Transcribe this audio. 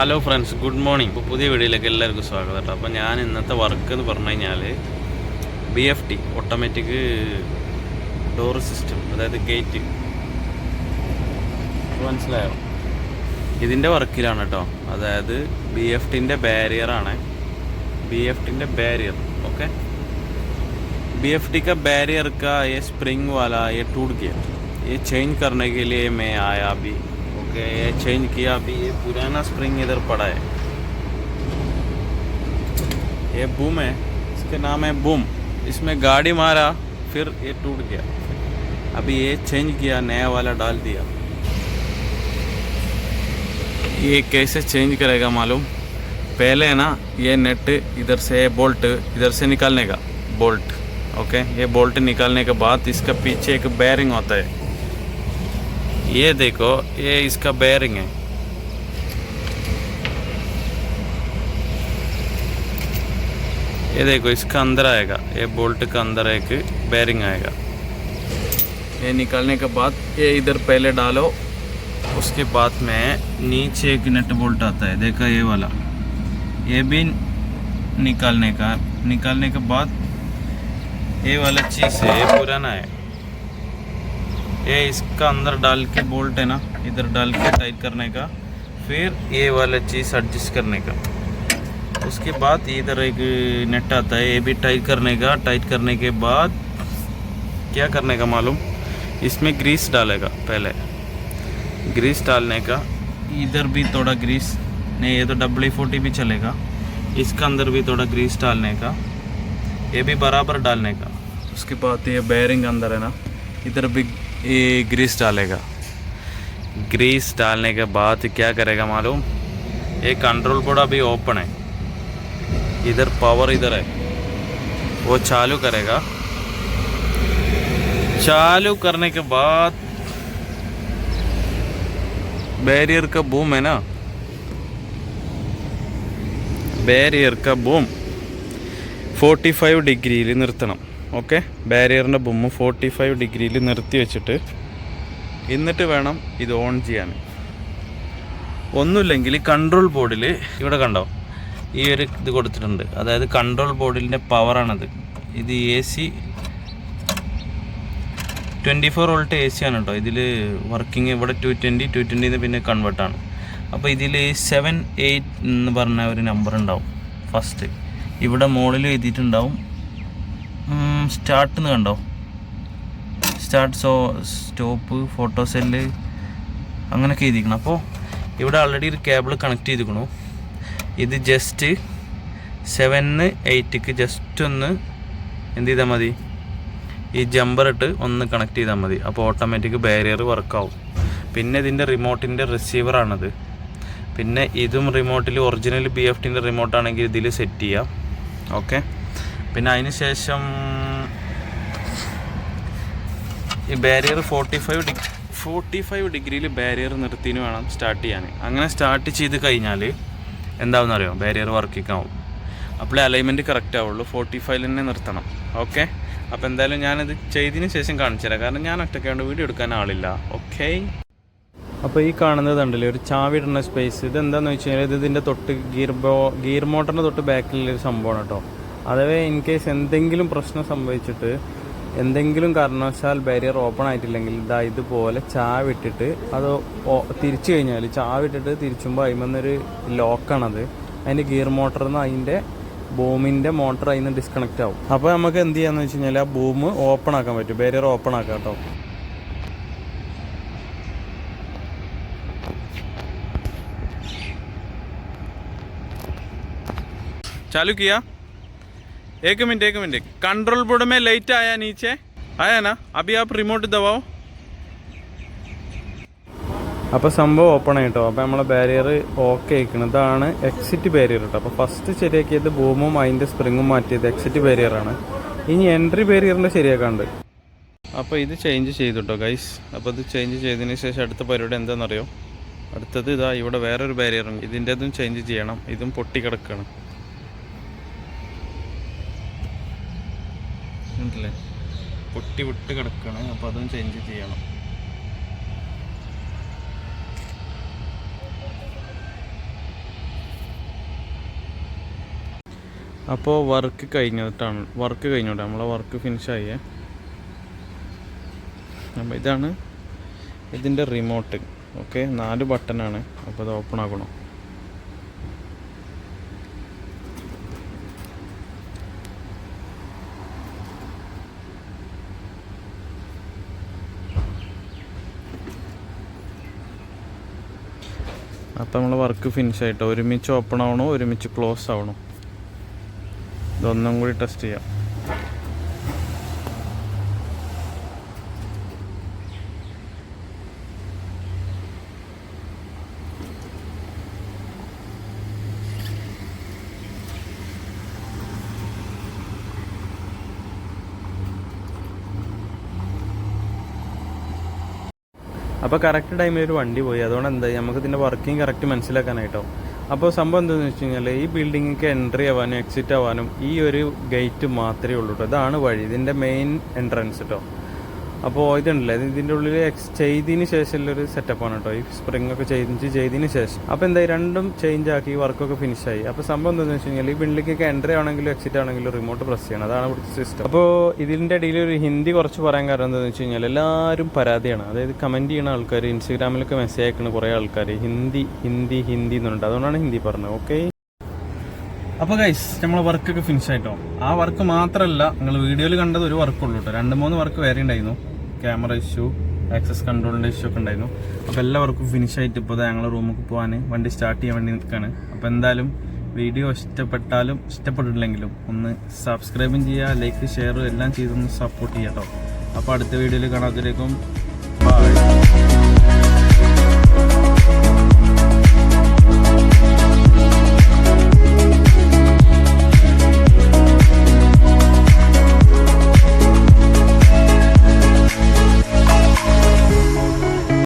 Hello friends good morning ഇപ്പോൾ പുതിയ വീഡിയോയിലേക്ക് എല്ലാവർക്കും സ്വാഗതം കേട്ടോ അപ്പോൾ ഞാൻ ഇന്നത്തെ വർക്ക് എന്ന് പറഞ്ഞു കഴിഞ്ഞാൽ B F T automatic door system അതായത് ഗേറ്റ് മനസ്സിലായോ ഇതിൻ്റെ വർക്കിലാണ് കേട്ടോ അതായത് ബി എഫ് ടിൻ്റെ ബാരിയറാണ് B F T barrier okay B F T का बैरियर का ये स्प्रिंग वाला ये टूट गया ये चेंज करने के लिए मैं आया अभी ओके ये चेंज किया, अभी ये पुराना स्प्रिंग इधर पड़ा है। ये बूम है, इसके नाम है बूम इसमें गाड़ी मारा, फिर ये टूट गया। अभी ये चेंज किया, नया वाला डाल दिया। ये कैसे चेंज करेगा मालूम? पहले ना, ये नेट इधर से बोल्ट इधर से निकालने का बोल्ट ओके ये बोल्ट निकालने के बाद इसका पीछे एक बैरिंग होता है। ये देखो, ये इसका बैरिंग है। ये देखो, इसका अंदर आएगा। ये बोल्ट का अंदर एक बैरिंग आएगा। ये निकालने के बाद ये इधर पहले डालो, उसके बाद में नीचे एक नट बोल्ट आता है। देखा ये वाला? ये भी निकालने का। निकालने के बाद ये वाला चीज़ है ये पुराना है। ये इसका अंदर डाल के बोल्ट है ना, इधर डाल के टाइट करने का, फिर ये वाला चीज़ एडजस्ट करने का। उसके बाद इधर एक नेट आता है, ये भी टाइट करने का टाइट करने के बाद क्या करने का मालूम? इसमें ग्रीस डालेगा पहले। ग्रीस डालने का, इधर भी थोड़ा ग्रीस नहीं, ये तो डब्ल्यू फोर्टी भी चलेगा। इसका अंदर भी थोड़ा ग्रीस डालने का, ये भी बराबर डालने का। उसके बाद ये बैरिंग अंदर है ना, इधर भी ये ग्रीस डालेगा ग्रीस डालने के बाद क्या करेगा मालूम ये कंट्रोल बोर्ड अभी ओपन है इधर पावर इधर है वो चालू करेगा चालू करने के बाद बैरियर का बूम है ना ബാരിയർ ക ബൂം ഫോർട്ടി ഫൈവ് ഡിഗ്രിയിൽ നിർത്തണം ഓക്കെ. ബാരിയറിന്റെ ബുമ്മ് ഫോർട്ടി ഫൈവ് ഡിഗ്രിയിൽ നിർത്തി വെച്ചിട്ട് എന്നിട്ട് വേണം ഇത് ഓൺ ചെയ്യാൻ. ഒന്നുമില്ലെങ്കിൽ കൺട്രോൾ ബോർഡിൽ ഇവിടെ കണ്ടോ? ഈ ഒരു ഇത് കൊടുത്തിട്ടുണ്ട്. അതായത് കൺട്രോൾ ബോർഡിന്റെ പവറാണത് ഇത് A C twenty four volt A C ആണ് കേട്ടോ. ഇതിൽ വർക്കിംഗ് ഇവിടെ ടു ട്വന്റി ടു ട്വന്റിന്ന് പിന്നെ കൺവേർട്ടാണ് അപ്പോൾ ഇതിൽ സെവൻ എയ്റ്റ് എന്ന് പറഞ്ഞ ഒരു നമ്പർ ഉണ്ടാവും. ഫസ്റ്റ് ഇവിടെ മുകളിൽ എഴുതിയിട്ടുണ്ടാവും സ്റ്റാർട്ട് കണ്ടോ? Start so stop photo cell അങ്ങനെയൊക്കെ എഴുതിക്കണം അപ്പോൾ ഇവിടെ ഓൾറെഡി ഒരു കേബിൾ കണക്ട് ചെയ്തിരിക്കണു ഇത് ജസ്റ്റ് സെവന് എയ്റ്റിക്ക് ജസ്റ്റ് ഒന്ന് എന്ത് ചെയ്താൽ മതി? ഈ ജമ്പർ ഇട്ട് ഒന്ന് കണക്ട് ചെയ്താൽ മതി. അപ്പോൾ ഓട്ടോമാറ്റിക് ബാരിയർ വർക്കാവും പിന്നെ ഇതിന്റെ റിമോട്ടിന്റെ റിസീവറാണത് പിന്നെ ഇതും റിമോട്ടിൽ ഒറിജിനൽ ബി എഫ് ടിന്റെ റിമോട്ടാണെങ്കിൽ ഇതിൽ സെറ്റ് ചെയ്യാം. ഓക്കെ പിന്നെ അതിന് ശേഷം ഈ barrier forty five degree forty five ഡിഗ്രിയിൽ ബാരിയർ നിർത്തിന് വേണം സ്റ്റാർട്ട് ചെയ്യാൻ. അങ്ങനെ സ്റ്റാർട്ട് ചെയ്ത് കഴിഞ്ഞാൽ എന്താണെന്ന് അറിയാം? ബാരിയർ വർക്കിംഗ് ആവും. അപ്പോഴേ അലൈൻമെന്റ് കറക്റ്റ് ആവുള്ളൂ. ഫോർട്ടി ഫൈവ് തന്നെ നിർത്തണം. ഓക്കെ അപ്പോൾ എന്തായാലും ഞാനത് ചെയ്തതിന് ശേഷം കാണിച്ചു തരാം. കാരണം ഞാൻ ഒറ്റയ്ക്കാണ്ട് വീഡിയോ എടുക്കാൻ ആളില്ല. ഓക്കെ അപ്പോൾ ഈ കാണുന്നത് ഉണ്ടല്ലേ ഒരു ചാവി ഇടുന്ന സ്പേസ് ഇത് എന്താണെന്ന് വെച്ച് കഴിഞ്ഞാൽ ഇത് ഇതിന്റെ തൊട്ട് ഗിയർ ബോ ഗിയർ മോട്ടറിന്റെ തൊട്ട് ബാക്കിലുള്ളൊരു സംഭവമാണ് കേട്ടോ. അഥവാ ഇൻ കേസ് എന്തെങ്കിലും പ്രശ്നം സംഭവിച്ചിട്ട് എന്തെങ്കിലും കാരണവശാൽ ബാരിയർ ഓപ്പൺ ആയിട്ടില്ലെങ്കിൽ ഇതാ ഇതുപോലെ ചാവി ഇട്ടിട്ട് അത് ഓ- തിരിച്ചു കഴിഞ്ഞാൽ ചാവി ഇട്ടിട്ട് തിരിച്ചുമ്പോൾ അതിമെന്നൊരു ലോക്കാണത് അതിൻ്റെ ഗിയർ മോട്ടറിൽ നിന്ന് അതിൻ്റെ ബൂമിൻ്റെ മോട്ടർ അതിൽ നിന്ന് ഡിസ്കണക്റ്റ് ആവും അപ്പോൾ നമുക്ക് എന്ത് ചെയ്യാന്ന് വെച്ച് കഴിഞ്ഞാൽ ആ ബൂം ഓപ്പൺ ആക്കാൻ പറ്റും ബാരിയർ ഓപ്പൺ ആക്കാം കേട്ടോ चालू किया एक मिनट एक मिनट कंट्रोल बोर्ड में लाइट आया नीचे आया ना अभी आप रिमोट दबाओ അപ്പോൾ സംഭവം ഓപ്പൺ ആയിട്ടോ അപ്പോൾ നമ്മളെ ബാരിയർ ഓക്കെ ആയിക്കണം ഇതാണ് എക്സിറ്റ് ബാരിയർ കേട്ടോ അപ്പോൾ ഫസ്റ്റ് ശരിയാക്കിയത് ബൂമും അതിൻ്റെ സ്പ്രിങ്ങും മാറ്റിയത് എക്സിറ്റ് ബാരിയറാണ് ഇനി എൻട്രി ബാരിയറിൻ്റെ ശരിയാക്കാണ്ട് അപ്പോൾ ഇത് ചേഞ്ച് ചെയ്തു കേട്ടോ ഗൈസ് അപ്പോൾ ഇത് ചേഞ്ച് ചെയ്തതിന് ശേഷം അടുത്ത പരിപാടി എന്താണെന്നറിയോ അടുത്തത് ഇതാ ഇവിടെ വേറൊരു ബാരിയർ ഉണ്ട് ഇതിൻ്റെ അതും ചേഞ്ച് ചെയ്യണം ഇതും പൊട്ടിക്കിടക്കണം കണ്ടില്ലേ പൊട്ടി വിട്ട് കിടക്കണം. അപ്പോൾ അതും ചേഞ്ച് ചെയ്യണം. അപ്പോൾ വർക്ക് കഴിഞ്ഞിട്ടാണ്. വർക്ക് കഴിഞ്ഞോട്ടെ നമ്മളെ വർക്ക് ഫിനിഷായേ അപ്പം ഇതാണ് ഇതിന്റെ റിമോട്ട് ഓക്കെ നാല് ബട്ടണാണ് അപ്പോൾ ഇത് ഓപ്പൺ ആക്കണം അപ്പോൾ നമ്മൾ വർക്ക് ഫിനിഷ് ആയിട്ടോ? ഒരുമിച്ച് ഓപ്പൺ ആവണോ? ഒരുമിച്ച് ക്ലോസ് ആവണോ? ഇതൊന്നും കൂടി ടെസ്റ്റ് ചെയ്യാം. അപ്പോൾ കറക്റ്റ് ടൈമിൽ ഒരു വണ്ടി പോയി. അതുകൊണ്ട് എന്തായി നമുക്ക് ഇതിന്റെ വർക്കിംഗ് കറക്റ്റ് മനസ്സിലാക്കാനായിട്ടോ. അപ്പോൾ സംഭവം എന്താണെന്ന് വെച്ച് കഴിഞ്ഞാൽ ഈ ബിൽഡിങ്ങിക്ക് എൻട്രി ആവാനും എക്സിറ്റ് ആവാനും ഈ ഒരു ഗേറ്റ് മാത്രമേ ഉള്ളൂ കേട്ടോ ഇതാണ് വഴി. ഇതിന്റെ മെയിൻ എൻട്രൻസ് കേട്ടോ അപ്പോൾ ഇതുണ്ടല്ലേ ഇത് ഇതിന്റെ ഉള്ളിൽ എക്സ് ചെയ്തതിന് ശേഷമുള്ളൊരു സെറ്റപ്പാണ് കേട്ടോ ഈ സ്പ്രിംഗ് ഒക്കെ ചേഞ്ച് ചെയ്തതിന് ശേഷം. അപ്പോൾ എന്തായി രണ്ടും ചേഞ്ച് ആക്കി വർക്കൊക്കെ ഫിനിഷ് ആയി. അപ്പോൾ സംഭവം എന്താണെന്ന് വെച്ച് കഴിഞ്ഞാൽ ഈ ബിൽഡിങ്ങിലേക്ക് എൻട്രി ആണെങ്കിലും എക്സിറ്റ് ആണെങ്കിലും റിമോട്ട് പ്രസ് ചെയ്യണം. അതാണ് ഇവിടുത്തെ സിസ്റ്റം അപ്പോൾ ഇതിന്റെ ഇടയിൽ ഒരു ഹിന്ദി കുറച്ച് പറയാൻ കാരണം എന്താണെന്ന് വെച്ച് കഴിഞ്ഞാൽ എല്ലാവരും പരാതിയാണ്. അതായത് കമന്റ് ചെയ്യുന്ന ആൾക്കാർ ഇൻസ്റ്റഗ്രാമിലൊക്കെ മെസ്സേജ് അയക്കുന്ന കുറേ ആൾക്കാർ ഹിന്ദി ഹിന്ദി ഹിന്ദി എന്നുണ്ട്. അതുകൊണ്ടാണ് ഹിന്ദി പറഞ്ഞത്. ഓക്കെ അപ്പോൾ ഗൈസ് നമ്മൾ വർക്കൊക്കെ ഫിനിഷ് ആയിട്ടോ? ആ വർക്ക് മാത്രമല്ല നിങ്ങൾ വീഡിയോയിൽ കണ്ടത് ഒരു വർക്കുള്ളൂ കേട്ടോ രണ്ട് മൂന്ന് വർക്ക് വേറെ ഉണ്ടായിരുന്നു. ക്യാമറ ഇഷ്യൂ ആക്സസ് കൺട്രോളിന്റെ ഇഷ്യൂ ഒക്കെ ഉണ്ടായിരുന്നു. അപ്പോൾ എല്ലാവർക്കും ഫിനിഷ് ആയിട്ട് ഇപ്പോൾ ഞങ്ങൾ റൂമിൽ പോകാൻ വണ്ടി സ്റ്റാർട്ട് ചെയ്യാൻ വേണ്ടി നിൽക്കുകയാണ് അപ്പോൾ എന്തായാലും വീഡിയോ ഇഷ്ടപ്പെട്ടാലും ഇഷ്ടപ്പെട്ടിട്ടില്ലെങ്കിലും ഒന്ന് സബ്സ്ക്രൈബും ചെയ്യുക ലൈക്ക് ഷെയർ എല്ലാം ചെയ്തൊന്ന് സപ്പോർട്ട് ചെയ്യാം കേട്ടോ അപ്പോൾ അടുത്ത വീഡിയോയിൽ കാണാത്തിലേക്കും